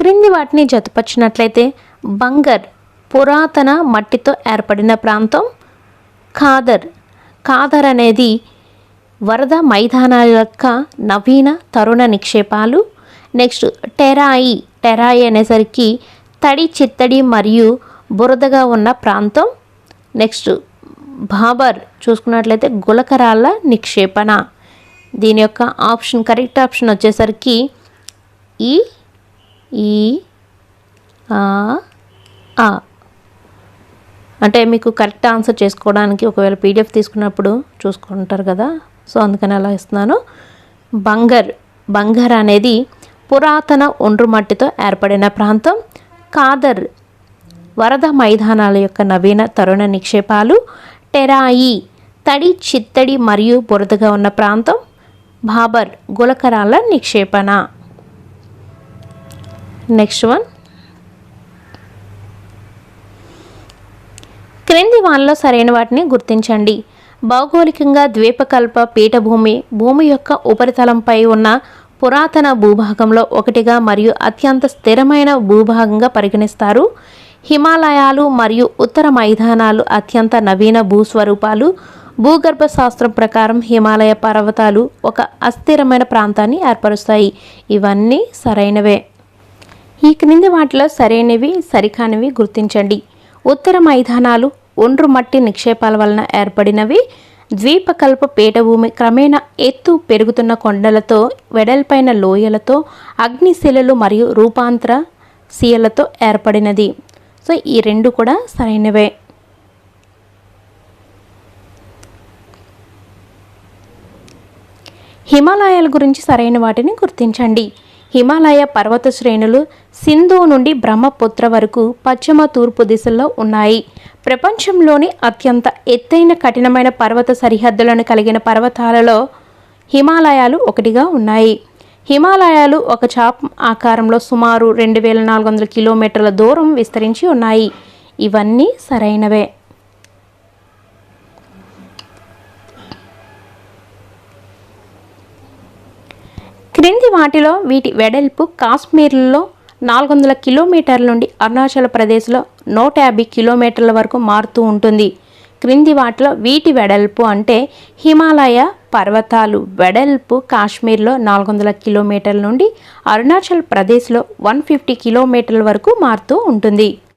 క్రింది వాటిని జతపరిచినట్లయితే బంగర్ పురాతన మట్టితో ఏర్పడిన ప్రాంతం. ఖాదర్ ఖాదర్ అనేది వరద మైదానాల యొక్క నవీన తరుణ నిక్షేపాలు. నెక్స్ట్ టెరాయి టెరాయి అనేసరికి తడి చిత్తడి మరియు బురదగా ఉన్న ప్రాంతం. నెక్స్ట్ బాబర్ చూసుకున్నట్లయితే గులకరాళ్ళ నిక్షేపణ. దీని యొక్క ఆప్షన్ కరెక్ట్ ఆప్షన్ వచ్చేసరికి ఈ ఈ ఆ ఆ. అంటే మీకు కరెక్ట్ ఆన్సర్ చేసుకోవడానికి ఒకవేళ పీడిఎఫ్ తీసుకున్నప్పుడు చూసుకుంటారు కదా. సో అందుకని అలా ఇస్తున్నాను. బంగర్ బంగర్ అనేది పురాతన ఒండ్రు మట్టితో ఏర్పడిన ప్రాంతం. కాదర్ వరద మైదానాల యొక్క నవీన తరుణ నిక్షేపాలు. టెరాయి తడి చిత్తడి మరియు బురదగా ఉన్న ప్రాంతం. బాబర్ గులకరాల నిక్షేపణ. నెక్స్ట్ వన్ క్రింది వానలో సరైన వాటిని గుర్తించండి. భౌగోళికంగా ద్వీపకల్ప పీఠభూమి భూమి యొక్క ఉపరితలంపై ఉన్న పురాతన భూభాగంలో ఒకటిగా మరియు అత్యంత స్థిరమైన భూభాగంగా పరిగణిస్తారు. హిమాలయాలు మరియు ఉత్తర మైదానాలు అత్యంత నవీన భూస్వరూపాలు. భూగర్భ శాస్త్రం ప్రకారం హిమాలయ పర్వతాలు ఒక అస్థిరమైన ప్రాంతాన్ని ఏర్పరుస్తాయి. ఇవన్నీ సరైనవే. ఈ క్రింది వాటిలో సరైనవి సరికానివి గుర్తించండి. ఉత్తర మైదానాలు ఒండ్రు మట్టి నిక్షేపాల వలన ఏర్పడినవి. ద్వీపకల్ప పీఠభూమి క్రమేణా ఎత్తు పెరుగుతున్న కొండలతో వెడల్పైన లోయలతో అగ్నిశిలలు మరియు రూపాంతర శిలతో ఏర్పడినది. సో ఈ రెండు కూడా సరైనవే. హిమాలయాల గురించి సరైన వాటిని గుర్తించండి. హిమాలయ పర్వత శ్రేణులు సింధు నుండి బ్రహ్మపుత్ర వరకు పశ్చిమ తూర్పు దిశల్లో ఉన్నాయి. ప్రపంచంలోని అత్యంత ఎత్తైన కఠినమైన పర్వత సరిహద్దులను కలిగిన పర్వతాలలో హిమాలయాలు ఒకటిగా ఉన్నాయి. హిమాలయాలు ఒక చాప్ ఆకారంలో సుమారు రెండు వేల నాలుగు వందల కిలోమీటర్ల దూరం విస్తరించి ఉన్నాయి. ఇవన్నీ సరైనవే. క్రింది వాటిలో వీటి వెడల్పు కాశ్మీర్లో నాలుగు వందల కిలోమీటర్ల నుండి అరుణాచల్ ప్రదేశ్లో నూట యాభై కిలోమీటర్ల వరకు మారుతూ ఉంటుంది. క్రింది వాటిలో వీటి వెడల్పు అంటే హిమాలయ పర్వతాలు. వెడల్పు కాశ్మీర్లో నాలుగు వందల కిలోమీటర్ల నుండి అరుణాచల్ ప్రదేశ్లో వన్ ఫిఫ్టీ కిలోమీటర్ల వరకు మారుతూ ఉంటుంది.